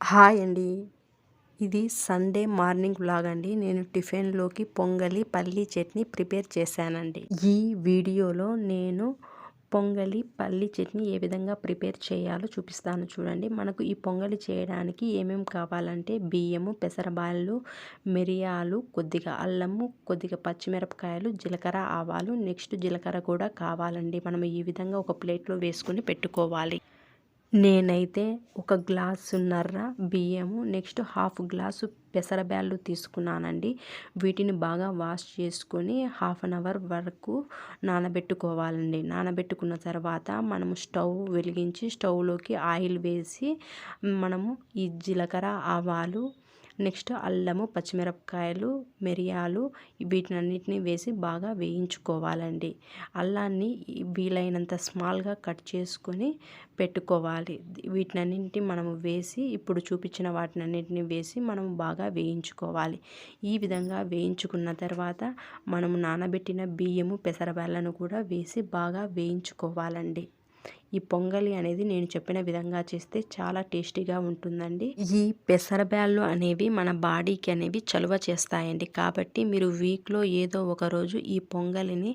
Hi అండి. ఇది Sunday morning vlog అండి. నేను టిఫిన్లోకి పొంగలి పల్లి చట్నీ ప్రిపేర్ చేశానండి. ఈ వీడియోలో నేను పొంగలి పల్లి చట్నీ ఏ విధంగా ప్రిపేర్ చేయాలో చూపిస్తాను చూడండి. మనకు ఈ పొంగలి చేయడానికి ఏమేమి కావాలంటే బియ్యము పెసరబాళ్ళు మిరియాలు కొద్దిగా అల్లము కొద్దిగా పచ్చిమిరపకాయలు జీలకర్ర ఆవాలు నెక్స్ట్ జీలకర్ర కూడా కావాలండి. మనం ఈ విధంగా ఒక ప్లేట్లో వేసుకుని పెట్టుకోవాలి. నేనైతే ఒక గ్లాసున్నర బియ్యము నెక్స్ట్ హాఫ్ గ్లాసు పెసరబ్యాళ్ళు తీసుకున్నానండి. వీటిని బాగా వాష్ చేసుకొని హాఫ్ అన్ అవర్ వరకు నానబెట్టుకోవాలండి. నానబెట్టుకున్న తర్వాత మనము స్టవ్ వెలిగించి స్టవ్లోకి ఆయిల్ వేసి మనము ఈ జీలకర్ర ఆవాలు నెక్స్ట్ అల్లము పచ్చిమిరపకాయలు మిరియాలు వీటినన్నిటిని వేసి బాగా వేయించుకోవాలండి. అల్లాన్ని వీలైనంత స్మాల్గా కట్ చేసుకొని పెట్టుకోవాలి. వీటినన్నింటిని మనము వేసి ఇప్పుడు చూపించిన వాటినన్నింటిని వేసి మనం బాగా వేయించుకోవాలి. ఈ విధంగా వేయించుకున్న తర్వాత మనము నానబెట్టిన బియ్యము పెసరబెల్లను కూడా వేసి బాగా వేయించుకోవాలండి. ఈ పొంగలి అనేది నేను చెప్పిన విధంగా చేస్తే చాలా టేస్టీగా ఉంటుందండి. ఈ పెసరబ్యాళ్ళు అనేవి మన బాడీకి అనేవి చలువ చేస్తాయండి. కాబట్టి మీరు వీక్లో ఏదో ఒక రోజు ఈ పొంగలిని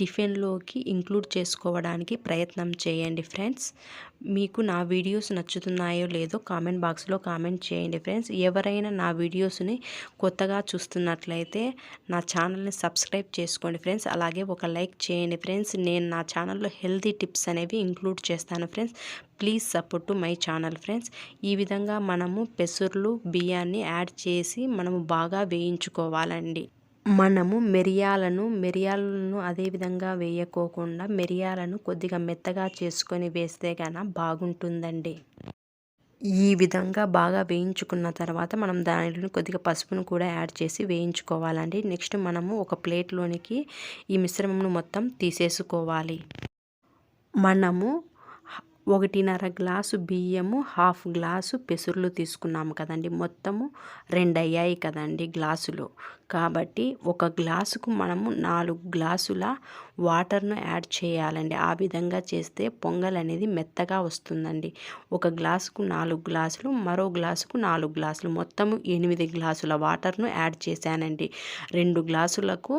టిఫిన్లోకి ఇంక్లూడ్ చేసుకోవడానికి ప్రయత్నం చేయండి ఫ్రెండ్స్. మీకు నా వీడియోస్ నచ్చుతున్నాయో లేదో కామెంట్ బాక్స్లో కామెంట్ చేయండి ఫ్రెండ్స్. ఎవరైనా నా వీడియోస్ని కొత్తగా చూస్తున్నట్లయితే నా ఛానల్ని సబ్స్క్రైబ్ చేసుకోండి ఫ్రెండ్స్. అలాగే ఒక లైక్ చేయండి ఫ్రెండ్స్. నేను నా ఛానల్లో హెల్తీ టిప్స్ అనేవి ఇంక్లూడ్ చేస్తాను friends. Please support to my channel friends. ఈ విధంగా మనము పెసర్లు బియ్యాన్ని యాడ్ చేసి మనము బాగా వేయించుకోవాలండి. మనము మిరియాలను మిరియాలను అదే విధంగా వేయకోకుండా మిరియాలను కొద్దిగా మెత్తగా చేసుకొని వేస్తే కనుక బాగుంటుందండి. ఈ విధంగా బాగా వేయించుకున్న తర్వాత మనం దానిలో కొద్దిగా పసుపును కూడా యాడ్ చేసి వేయించుకోవాలండి. నెక్స్ట్ మనము ఒక ప్లేట్లోనికి ఈ మిశ్రమంను మొత్తం తీసేసుకోవాలి. మనము ఒకటిన్నర గ్లాసు బియ్యము హాఫ్ గ్లాసు పెసుర్లు తీసుకున్నాము కదండి. మొత్తము రెండు అయ్యాయి కదండి గ్లాసులు. కాబట్టి ఒక గ్లాసుకు మనము నాలుగు గ్లాసుల వాటర్ను యాడ్ చేయాలండి. ఆ విధంగా చేస్తే పొంగల్ అనేది మెత్తగా వస్తుందండి. ఒక గ్లాసుకు నాలుగు గ్లాసులు మరో గ్లాసుకు నాలుగు గ్లాసులు మొత్తము ఎనిమిది గ్లాసుల వాటర్ను యాడ్ చేశానండి. రెండు గ్లాసులకు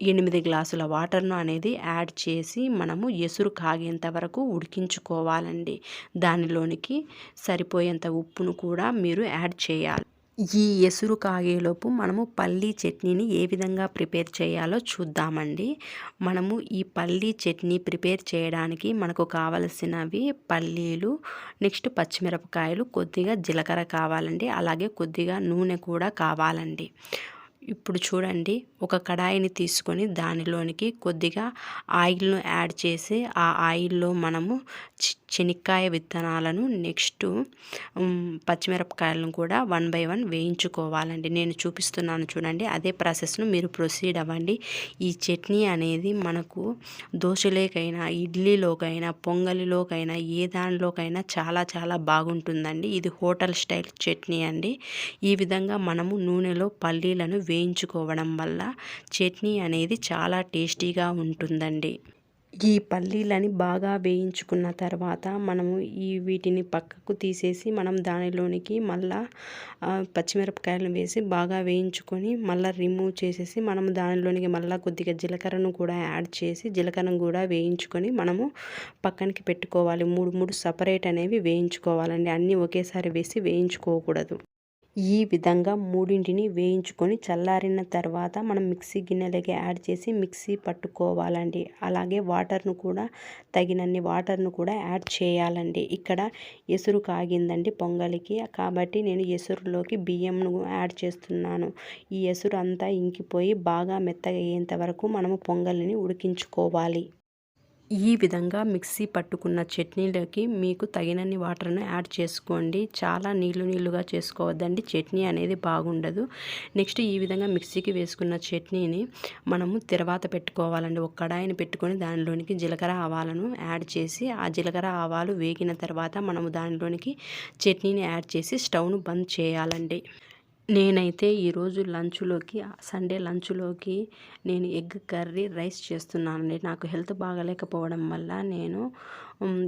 ఎనిమిది గ్లాసుల వాటర్ను అనేది యాడ్ చేసి మనము ఎసురు కాగేంత వరకు ఉడికించుకోవాలండి. దానిలోనికి సరిపోయేంత ఉప్పును కూడా మీరు యాడ్ చేయాలి. ఈ ఎసురు కాగేలోపు మనము పల్లీ చట్నీని ఏ విధంగా ప్రిపేర్ చేయాలో చూద్దామండి. మనము ఈ పల్లీ చట్నీ ప్రిపేర్ చేయడానికి మనకు కావలసినవి పల్లీలు నెక్స్ట్ పచ్చిమిరపకాయలు కొద్దిగా జీలకర్ర కావాలండి. అలాగే కొద్దిగా నూనె కూడా కావాలండి. ఇప్పుడు చూడండి ఒక కడాయిని తీసుకొని దానిలోనికి కొద్దిగా ఆయిల్ను యాడ్ చేసి ఆ ఆయిల్లో మనము శనక్కాయ విత్తనాలను నెక్స్ట్ పచ్చిమిరపకాయలను కూడా వన్ బై వన్ వేయించుకోవాలండి. నేను చూపిస్తున్నాను చూడండి అదే ప్రాసెస్ను మీరు ప్రొసీడ్ అవ్వండి. ఈ చట్నీ అనేది మనకు దోశలేకైనా ఇడ్లీలోకైనా పొంగలిలోకైనా ఏ దానిలోకైనా చాలా చాలా బాగుంటుందండి. ఇది హోటల్ స్టైల్ చట్నీ అండి. ఈ విధంగా మనము నూనెలో పల్లీలను వేయించుకోవడం వల్ల చట్నీ అనేది చాలా టేస్టీగా ఉంటుందండి. ఈ పల్లీలని బాగా వేయించుకున్న తర్వాత మనము ఈ వీటిని పక్కకు తీసేసి మనం దానిలోనికి మళ్ళా పచ్చిమిరపకాయలు వేసి బాగా వేయించుకొని మళ్ళీ రిమూవ్ చేసేసి మనం దానిలోనికి మళ్ళీ కొద్దిగా జీలకర్రను కూడా యాడ్ చేసి జీలకర్రను కూడా వేయించుకొని మనము పక్కనకి పెట్టుకోవాలి. మూడు మూడు సపరేట్ అనేవి వేయించుకోవాలండి. అన్నీ ఒకేసారి వేసి వేయించుకోకూడదు. ఈ విధంగా మూడింటిని వేయించుకొని చల్లారిన తర్వాత మనం మిక్సీ గిన్నెలకి యాడ్ చేసి మిక్సీ పట్టుకోవాలండి. అలాగే వాటర్ను కూడా తగినన్ని వాటర్ను కూడా యాడ్ చేయాలండి. ఇక్కడ ఎసురు కాగిందండి పొంగలికి. కాబట్టి నేను ఎసురులోకి బియ్యంను యాడ్ చేస్తున్నాను. ఈ ఎసురు అంతా ఇంకిపోయి బాగా మెత్తగా అయ్యేంత వరకు మనము పొంగలిని ఉడికించుకోవాలి. ఈ విధంగా మిక్సీ పట్టుకున్న చట్నీలోకి మీకు తగినన్ని వాటర్ను యాడ్ చేసుకోండి. చాలా నీళ్ళు నీళ్ళుగా చేసుకోవద్దండి. చట్నీ అనేది బాగుండదు. నెక్స్ట్ ఈ విధంగా మిక్సీకి వేసుకున్న చట్నీని మనము తర్వాత పెట్టుకోవాలండి. ఒక కడాయిని పెట్టుకొని దానిలోనికి జీలకర్ర ఆవాలను యాడ్ చేసి ఆ జీలకర్ర ఆవాలు వేగిన తర్వాత మనము దానిలోనికి చట్నీని యాడ్ చేసి స్టవ్ను బంద్ చేయాలండి. నేనైతే ఈరోజు లంచ్లోకి సండే లంచ్లోకి నేను ఎగ్ కర్రీ రైస్ చేస్తున్నానండి. నాకు హెల్త్ బాగలేకపోవడం వల్ల నేను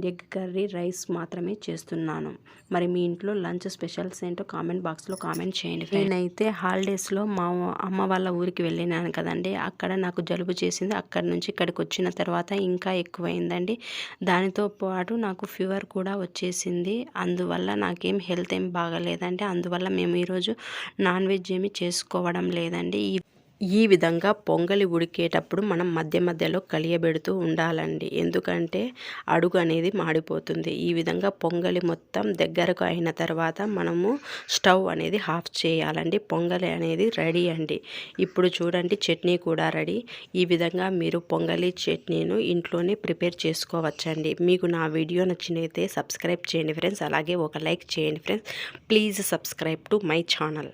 ఎగ్ కర్రీ రైస్ మాత్రమే చేస్తున్నాను. మరి మీ ఇంట్లో లంచ్ స్పెషల్స్ ఏంటో కామెంట్ బాక్స్లో కామెంట్ చేయండి నేనైతే హాలిడేస్లో మా అమ్మ వాళ్ళ ఊరికి వెళ్ళినాను కదండి. అక్కడ నాకు జలుబు చేసింది. అక్కడ నుంచి ఇక్కడికి వచ్చిన తర్వాత ఇంకా ఎక్కువైందండి. దానితో పాటు నాకు ఫీవర్ కూడా వచ్చేసింది. అందువల్ల నాకేం హెల్త్ ఏం బాగాలేదండి. అందువల్ల మేము ఈరోజు నాన్ వెజ్ ఏమి చేసుకోవడం లేదండి. ఈ ఈ విధంగా పొంగలి ఉడికేటప్పుడు మనం మధ్య మధ్యలో కలియబెడుతూ ఉండాలండి. ఎందుకంటే అడుగు అనేది మాడిపోతుంది. ఈ విధంగా పొంగలి మొత్తం దగ్గరకు అయిన తర్వాత మనము స్టవ్ అనేది ఆఫ్ చేయాలండి. పొంగలి అనేది రెడీ అండి. ఇప్పుడు చూడండి చట్నీ కూడా రెడీ. ఈ విధంగా మీరు పొంగలి చట్నీను ఇంట్లోనే ప్రిపేర్ చేసుకోవచ్చండి. మీకు నా వీడియో నచ్చినైతే సబ్స్క్రైబ్ చేయండి ఫ్రెండ్స్. అలాగే ఒక లైక్ చేయండి friends. Please subscribe to my channel.